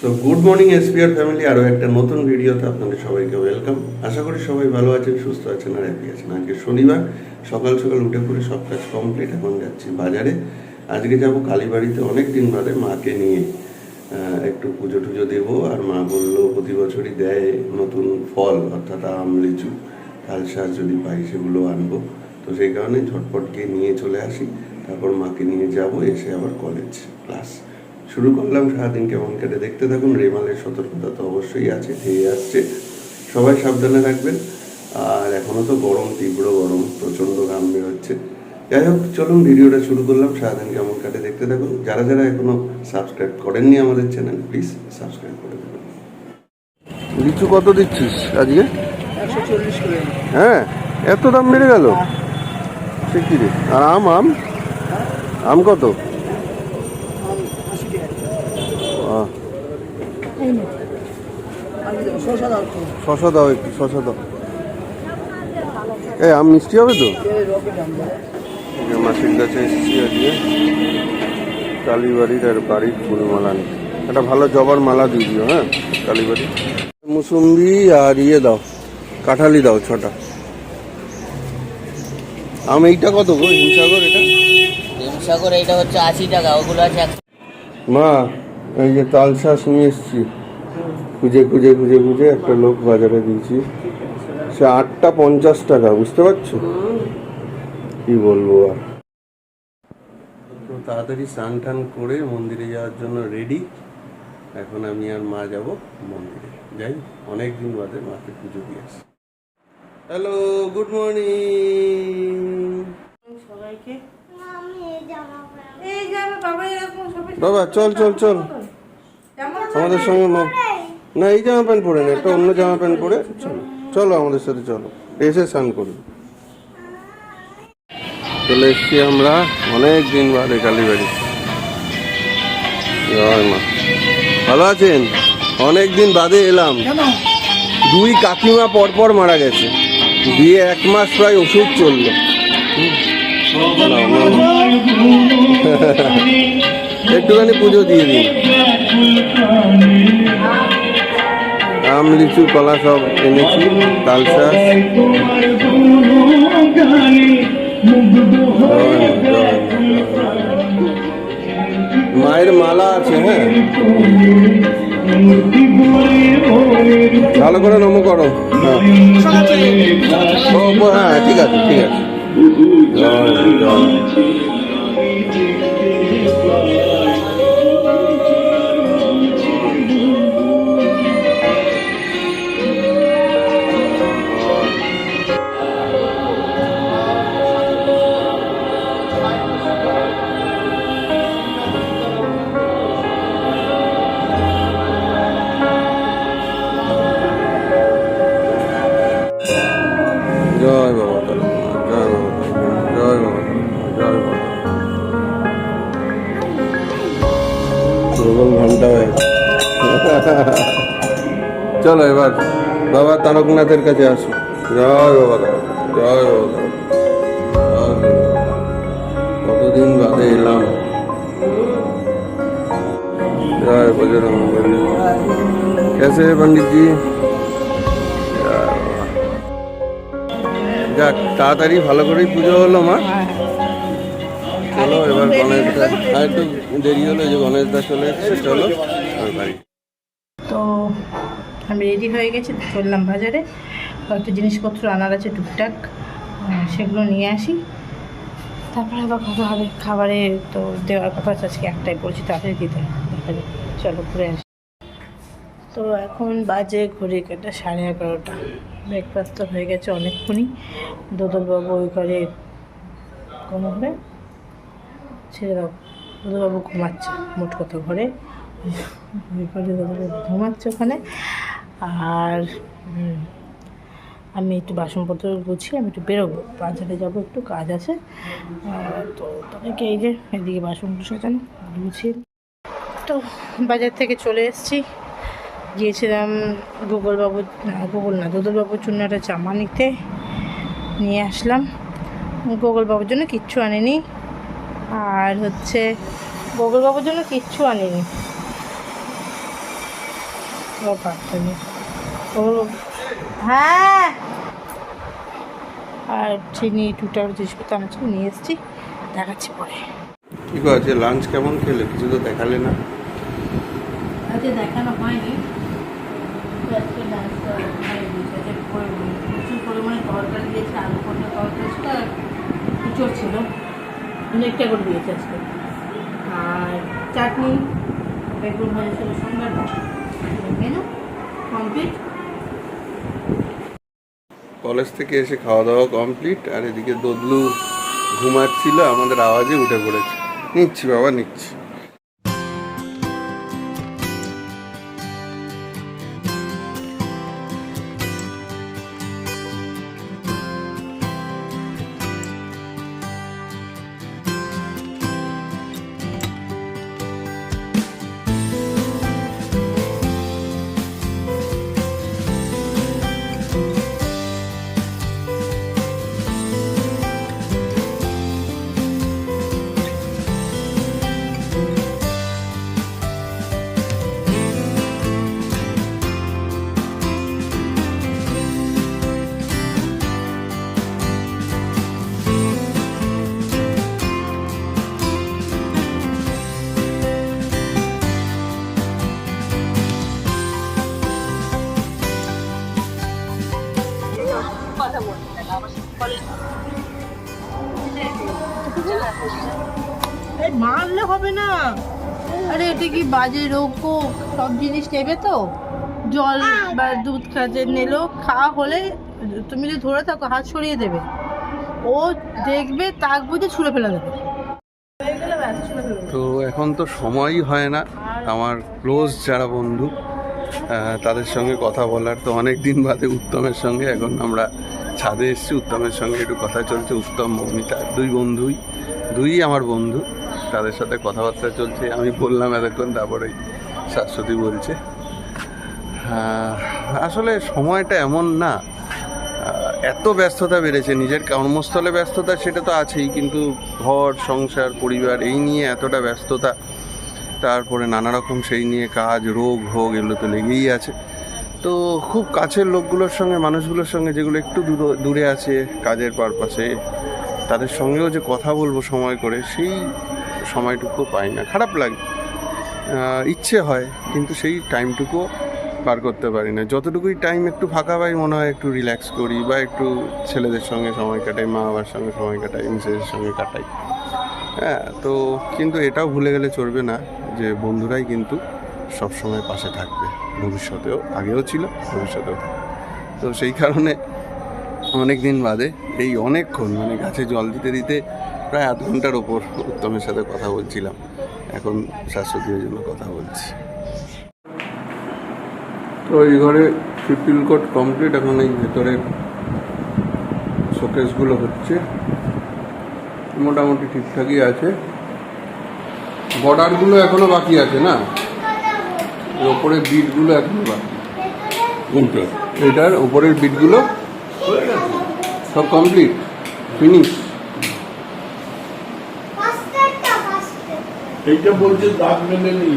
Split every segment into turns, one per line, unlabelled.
So good morning SPR family আরও একটা নতুন ভিডিওতে আপনাদের সবাইকে ওয়েলকাম আশা করি সবাই ভালো আছেন, সুস্থ আছেন আর হ্যাপি আছেন। আজকে শনিবার, সকাল সকাল উঠে পড়ে সব কাজ কমপ্লিট এখন যাচ্ছি বাজারে। আজকে যাব কালীবাড়িতে অনেক দিন বাদে মাকে নিয়ে। একটু পুজো টুজো দেবো আর মা বলল প্রতি বছরই দেয় নতুন ফল, অর্থাৎ আম, লিচু তালশাঁস যদি পাই সেগুলো আনব। তো সেই কারণে ঝটপট গিয়ে নিয়ে চলে আসি। তারপর মাকে নিয়ে যাব, এসে আবার কলেজ ক্লাস শুরু করলাম সারাদিন কেমন কেটে। দেখতে থাকুন রেমালের সতর্কতা তো অবশ্যই আছে ধেয়ে আসছে। সবাই সাবধানে রাখবেন আর এখনও তো গরম তীব্র গরম প্রচণ্ড ঘাম বেরোচ্ছে। যাই হোক চলুন ভিডিওটা শুরু করলাম সারাদিন কেমন কাটে দেখতে থাকুন। যারা যারা এখনও সাবস্ক্রাইব করেননি আমাদের চ্যানেল প্লিজ সাবস্ক্রাইব করে দেবেন। লিচু কত দিচ্ছিস আজকে? হ্যাঁ এত দাম বেড়ে গেল? সে কি রে? আর আম আম? আম কত
আশি টাকা
আহ,
এই নে আমি দেবো শসা দাও একটু
শশা দাও একটু শশা দাও। এ আম মিষ্টি হবে তো? মাসির কাছে এসেছি আজকে। কালীবাড়ির আর বাড়ির ফুলমালা। একটা ভালো জবার মালা দিয়ে দিও হ্যাঁ? কালীবাড়ি। মুসুম্বি আর ইয়ে দাও কাঁঠালি দাও ছটা। আম এইটা কত গো? হিমসাগর এটা?
হিমসাগর এইটা হচ্ছে আশি টাকা ওগুলো আছে
মা এই যে তালশাঁস নিয়ে এসছি। খুঁজে খুঁজে খুঁজে খুঁজে একটা লোক বাজারে দিয়েছি। সে আটটা পঞ্চাশ টাকা বুঝতে পারছ? কি বলব আর? তো তাড়াতাড়ি স্নান টান করে মন্দিরে যাওয়ার জন্য রেডি এখন আমি আর মা যাব মন্দিরে। যাই অনেক দিন বাদে মাকে পুজো দিয়ে আসি। হ্যালো গুড মর্নিং
সবাইকে? বাবা
চল চল চল। আমাদের সঙ্গে না এই জামা প্যান্ট পরে না একটা অন্য জামা প্যান্ট পরে। চলো চলো আমাদের সাথে চলো। এসে স্নান করব চলে এসছি আমরা অনেক দিন বাদে কালীবাড়ি। জয় মা। ভালো আছেন? অনেক দিন বাদে এলাম। দুই কাকিমা পরপর মারা গেছে। দিয়ে এক মাস প্রায় ওষুধ চলল। একটুখানি পুজো দিয়ে দিন। আম, লিচু, কলা সব এনেছি মা। মায়ের মালা আছে হ্যাঁ? ভালো করে নম করো। হ্যাঁ ঠিক আছে ঠিক আছে। চলো এবার বাবা তারকনাথের কাছে আসো। জয় বাবা জয় বাবা কতদিন বাদে এলাম? জয় বজরং কেসে পণ্ডিতজি? যাক, তাড়াতাড়ি ভালো করেই পুজো হলো মা। চলো, এবার গণেশ দাস আর একটু দেরি হলো যে গণেশ দাস চলে এসছে, চলো।
তো আমি রেডি হয়ে গেছি, চললাম বাজারে। কয়েকটা জিনিসপত্র আনার আছে, টুকটাক সেগুলো নিয়ে আসি। তারপরে আবার কথা হবে, খাবারে তো দেওয়ার কথা আজকে একটাই বলছি তাড়াতাড়ি দিতে দেখা যাক। চলো ঘুরে আসি। তো এখন বাজে ঘড়ি কাটা, সাড়ে এগারোটা। ব্রেকফাস্ট তো হয়ে গেছে অনেকক্ষণই। দোদলবাবু ওই ঘরে ঘুমাবে। দাও, দোদলবাবু ঘুমাচ্ছে, মোট কথা ঘরে। ওই ঘরে দোদলবাবু ঘুমাচ্ছে ওখানে। আর আমি একটু বাসনপত্র গুছিয়ে আমি একটু বেরোবো। বাজারে যাব, একটু কাজ আছে। তো তাদেরকে এই যে, এদিকে বাসন সাজানো, গুছিয়ে। তো বাজার থেকে চলে এসেছি। গিয়েছিলাম গোগলবাবু গোগল না দুদলবাবুর জন্য একটা জামা নিতে। নিয়ে আসলাম। গোগলবাবুর জন্য কিচ্ছু আনিনি। আর হচ্ছে গোগলবাবুর জন্য কিচ্ছু আনিনি। ও হ্যাঁ। আর চিনি টুটার জিনিসপত্র আমার জন্য নিয়ে এসেছি দেখাচ্ছি পরে।
কি করেছে লাঞ্চ কেমন খেলে? কিছু তো দেখালে না?
আজকে দেখানো হয়নি। আজকে করে- প্রচুর পরিমাণে তরকারি দিয়েছে আলু পটল তরকারি ছিল আর ইঁচড় ছিল। অনেকটা করে দিয়েছে আজকে। আর চাটনি বেগুন ভাজা ছিল না কমপ্লিট
কলেজ থেকে এসে খাওয়া দাওয়া কমপ্লিট আর এদিকে দদলু ঘুমাচ্ছিল, আমাদের আওয়াজে উঠে পড়েছে। নিচ্ছি বাবা, নিচ্ছি।
কি বাজে রোগ সব জিনিস নেবে তো? জল বা দুধ খাতে নিলো খাওয়া হলে তুমি যদি ধরে থাকো হাত সরিয়ে দেবে। ও দেখবে তাক বুঝে ছুঁড়ে ফেলে দেবে। হয়ে গেলে ব্যাস ছুঁড়ে ফেলে দেবে।
তো এখন তো সময়ই হয় না। আমার ক্লোজ যারা বন্ধু তাদের সঙ্গে কথা বলার। তো অনেক দিন বাদে উত্তমের সঙ্গে এখন আমরা ছাদে এসেছি। উত্তমের সঙ্গে একটু কথা চলছে। উত্তম মৌমিতা দুই বন্ধুই দুই আমার বন্ধু। তাদের সাথে কথাবার্তা চলছে, আমি বললাম এতক্ষণ তারপরে শাশ্বতী বলছে। আসলে সময়টা এমন না এত ব্যস্ততা বেড়েছে, নিজের কর্মস্থলে ব্যস্ততা সেটা তো আছেই, কিন্তু ঘর, সংসার, পরিবার, এই নিয়ে এতটা ব্যস্ততা, তারপরে নানা রকম সেই নিয়ে কাজ, রোগ, ভোগ, এগুলো তো লেগেই আছে। তো খুব কাছের লোকগুলোর সঙ্গে, মানুষগুলোর সঙ্গে যেগুলো একটু দূর- দূরে আছে, কাজের পারপাসে, তাদের সঙ্গেও যে কথা বলব সময় করে, সেই সময়টুকু পাই না। খারাপ লাগে। ইচ্ছে হয়, কিন্তু সেই টাইমটুকু পার করতে পারি না। যতটুকুই টাইম একটু ফাঁকা পাই, মনে হয় একটু রিল্যাক্স করি বা একটু ছেলেদের সঙ্গে সময় কাটাই, মা বাবার সঙ্গে সময় কাটাই, মিসেসের সঙ্গে কাটাই। হ্যাঁ তো কিন্তু এটাও ভুলে গেলে চলবে না যে বন্ধুরাই কিন্তু সব সময় পাশে থাকবে। ভবিষ্যতেও আগেও ছিল, ভবিষ্যতেও। তো সেই কারণে অনেক দিন বাদে এই অনেকক্ষণ মানে গাছে জল দিতে দিতে প্রায় আধ ঘণ্টার ওপর উত্তমের সাথে কথা বলছিলাম। এখন শাশ্বতীর জন্য কথা বলছি। তো এই ঘরে ট্রিপল কোট কমপ্লিট এখন এই ভেতরে শোকেসগুলো হচ্ছে। মোটামুটি ঠিকঠাকই আছে। বর্ডারগুলো এখনও বাকি আছে না? ওপরের বিটগুলো এখনও বাকি। কোনটা এটার ওপরের বিটগুলো সব কমপ্লিট? ফিনিশ?
এইটা বলছে দাগ মেলে নেই।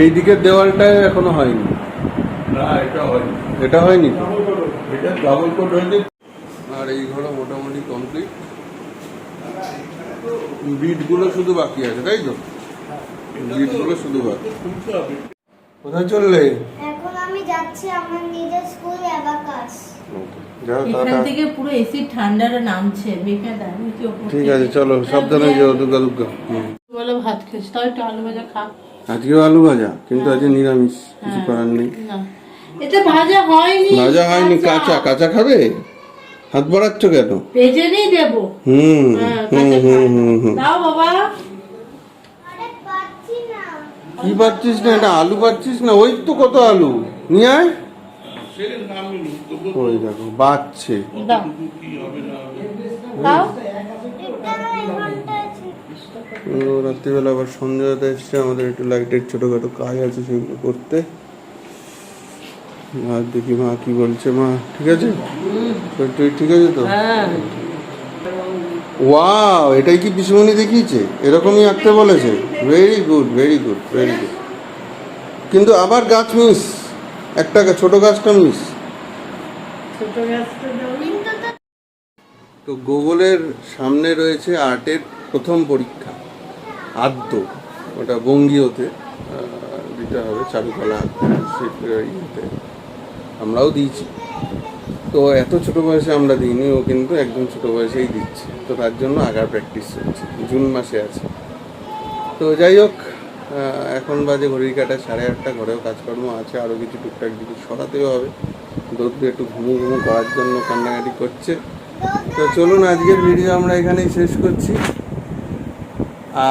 এই দিকের দেওয়ালটায় এখনও হয়নি।
না এটা হয়নি।
এটা হয়নি
এটা ডাবল
আর এই ঘরও মোটামুটি কমপ্লিট। বিটগুলো শুধু বাকি আছে তাই তো? বিটগুলো শুধু বাকি। কোথায় চললে?
যাচ্ছি আমার নিজের স্কুল অ্যাবাকাস
এখান থেকে পুরো এসি ঠান্ডাটা নামছে মেঘনা দাঁড়িয়ে কি ওপর
ঠিক আছে চলো সাবধানে যাও দুর্গা দুর্গা। হুম।
ভাত খেয়েছি? তাও একটু আলু ভাজা খা।
আজকেও আলু ভাজা কিন্তু আজকে নিরামিষ কিছু করার নেই।
এতে ভাজা হয়নি
ভাজা হয়নি কাঁচা। কাঁচা খাবে? হাত বাড়াচ্ছ কেন?
দেবো।
হুম
হ্যাঁ, দাও বাবা।
কি পাচ্ছিস না? এটা আলু পাচ্ছিস না? ওই তো কত আলু। নিয়ে আয়। ওই দেখো বাচ্চে রাত্রিবেলা আবার সন্ধ্যে হতে এসছে আমাদের একটু লাইটের ছোটোখাটো কাজ আছে সেগুলো করতে। আর দেখি মা কি বলছে মা ঠিক আছে? তুই ঠিক আছে তো?
হ্যাঁ।
ওয়াও এটাই কি পিসুমণি দেখিয়েছে? এরকমই আঁকতে বলেছে। Very good very good very good কিন্তু আবার গাছ মিস। একটা ছোট গাছটা মিস
তো
গুগলের সামনে রয়েছে আর্টের প্রথম পরীক্ষা আদ্য। ওটা বঙ্গীয়তে দিতে হবে চারুকলা ইয়েতে। আমরাও দিয়েছি। তো এত ছোট বয়সে আমরা দিইনি ও কিন্তু একদম ছোট বয়সেই দিচ্ছে। তো তার জন্য আগার প্র্যাকটিস চলছে জুন মাসে আছে। তো যাই হোক এখন বাজে ঘড়ির কাটা, সাড়ে আটটা, ঘরেও কাজকর্ম আছে আরও কিছু টুকটাক কিছু সরাতেও হবে। দৌড় একটু ঘুমু ঘুমু করার জন্য কান্নাকাটি করছে। তো চলুন, আজকের ভিডিও আমরা এখানেই শেষ করছি।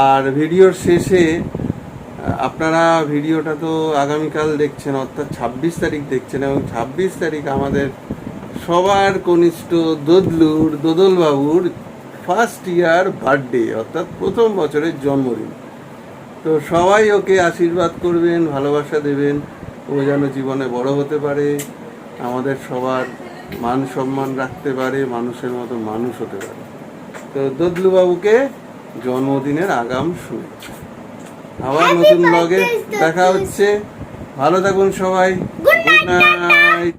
আর ভিডিওর শেষে আপনারা ভিডিওটা তো আগামীকাল দেখছেন, অর্থাৎ ছাব্বিশ তারিখ দেখছেন, এবং ছাব্বিশ তারিখ আমাদের সবার কনিষ্ঠ দদলুর, দোদলবাবুর ফার্স্ট ইয়ার বার্থডে অর্থাৎ প্রথম বছরের জন্মদিন। তো সবাই ওকে আশীর্বাদ করবেন ভালোবাসা দেবেন। ও যেন জীবনে বড় হতে পারে আমাদের সবার মান সম্মান রাখতে পারে মানুষের মতো মানুষ হতে পারে। তো দদলুবাবুকে জন্মদিনের আগাম শুভেচ্ছা। আবার নতুন ব্লগে দেখা হচ্ছে। ভালো থাকুন সবাই। Good night